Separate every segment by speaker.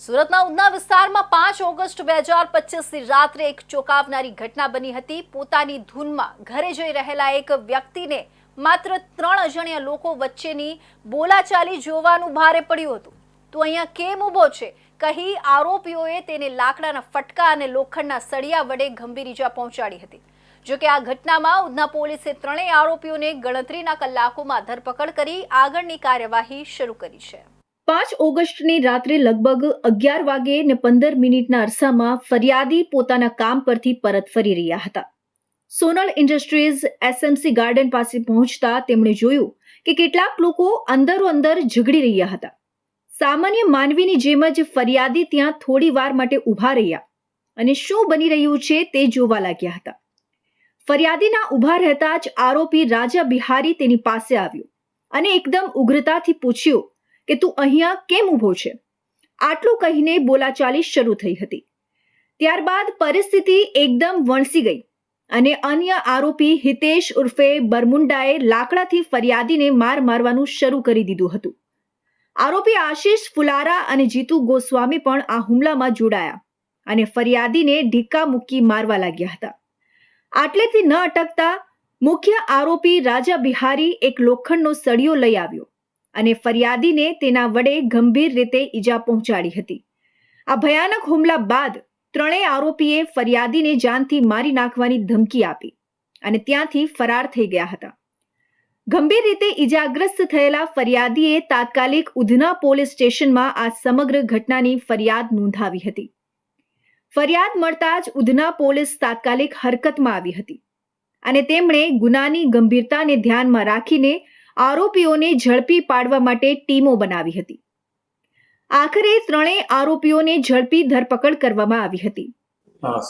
Speaker 1: સુરતના ઉધના વિસ્તારમાં પાંચ ઓગસ્ટ બે હજાર પચીસની રાત્રે એક ચોંકાવનારી ઘટના બની હતી. પોતાની ધૂનમાં ઘરે જઈ રહેલા એક વ્યક્તિને માત્ર ત્રણ અજાણ્યા લોકો વચ્ચેની બોલાચાલી જોવાનું ભારે પડ્યું હતું. તો અહીંયા કેમ ઊભો છે? કહી આરોપીઓએ તેને લાકડાના ફટકા અને લોખંડના સળિયા વડે ગંભીર ઈજા પહોંચાડી હતી. જોકે આ ઘટનામાં ઉધના પોલીસે ત્રણેય આરોપીઓને ગણતરીના કલાકોમાં ધરપકડ કરી આગળની કાર્યવાહી શરૂ કરી છે. પાંચ ઓગસ્ટની રાત્રે લગભગ અગિયાર વાગે ને પંદર મિનિટના અરસામાં ફરિયાદી પોતાના કામ પરથી પરત ફરી રહ્યા હતા. સોનલ ઇન્ડસ્ટ્રીઝ એસએમસી ગાર્ડન પાસે પહોંચતા તેમણે જોયું કે કેટલાક લોકો અંદરો અંદર ઝઘડી રહ્યા હતા. સામાન્ય માનવીની જેમ જ ફરિયાદી ત્યાં થોડી વાર માટે ઊભા રહ્યા અને શું બની રહ્યું છે તે જોવા લાગ્યા હતા. ફરિયાદીના ઊભા રહેતા જ આરોપી રાજા બિહારી તેની પાસે આવ્યો અને એકદમ ઉગ્રતાથી પૂછ્યું કે તું અહીંયા કેમ ઊભો છે? આટલું કહીને બોલાચાલી શરૂ થઈ હતી. ત્યારબાદ પરિસ્થિતિ એકદમ વણસી ગઈ અને અન્ય આરોપી હિતેશ ઉર્ફે બરમુંડાએ લાકડાથી ફરિયાદીને માર મારવાનું શરૂ કરી દીધું હતું. આરોપી આશીષ ફુલારા અને જીતુ ગોસ્વામી પણ આ હુમલામાં જોડાયા અને ફરિયાદીને ઢીક્કા મૂકી મારવા લાગ્યા હતા. આટલેથી ન અટકતા મુખ્ય આરોપી રાજા બિહારી એક લોખંડનો સળિયો લઈ આવ્યો. અને ફરિયાદીને તેના વડે ગંભીર રીતે ઈજા પહોંચાડી હતી. આ ભયાનક હુમલા બાદ ત્રણેય આરોપીએ ફરિયાદીને જાનથી મારી નાખવાની ધમકી આપી અને ત્યાંથી ફરાર થઈ ગયા હતા. ગંભીર રીતે ઈજાગ્રસ્ત થયેલા ફરિયાદીએ તાત્કાલિક ઉધના પોલીસ સ્ટેશનમાં આ સમગ્ર ઘટનાની ફરિયાદ નોંધાવી હતી. ફરિયાદ મળતા જ ઉધના પોલીસ તાત્કાલિક હરકતમાં આવી હતી અને તેમણે ગુનાની ગંભીરતાને ધ્યાનમાં રાખીને આરોપીઓને ઝડપી પાડવા માટે ટીમો બનાવી હતી. આખરે ત્રણેય આરોપીઓને ઝડપી ધરપકડ કરવામાં આવી હતી.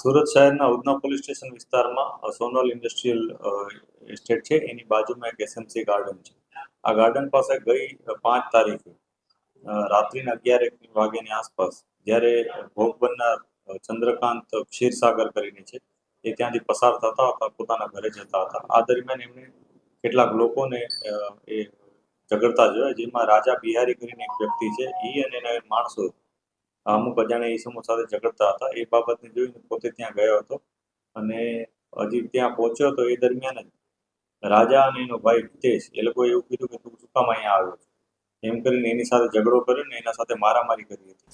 Speaker 2: સુરત શહેરના ઉધના પોલીસ સ્ટેશન વિસ્તારમાં સોનલ ઇન્ડસ્ટ્રીયલ એસ્ટેટ છે. એની બાજુમાં એક એસએમસી ગાર્ડન છે. આ ગાર્ડન પાસે ગઈ પાંચ તારીખે રાત્રિના અગિયાર એક વાગ્યાની આસપાસ, જ્યારે ભોગ બનનાર ચંદ્રકાંત ક્ષીરસાગર કરીને છે, એ ત્યાંથી પસાર થતા હતા, પોતાના ઘરે જતા હતા. આ દરમિયાન એમણે કેટલાક લોકોને એ ઝઘડતા જોયા, જેમાં રાજા બિહારી કરીને એક વ્યક્તિ છે એ અને એના માણસો, અમુક અજાણ્યા ઈસમો સાથે ઝઘડતા હતા. એ બાબતને જોઈને પોતે ત્યાં ગયો હતો અને હજી ત્યાં પહોંચ્યો તો એ દરમિયાન જ રાજા અને એનો ભાઈ હિતેશ, એ લોકોએ એવું કીધું કે તું શું કામ અહીંયા આવ્યો એમ કરીને એની સાથે ઝઘડો કર્યો ને એના સાથે મારામારી કરી હતી.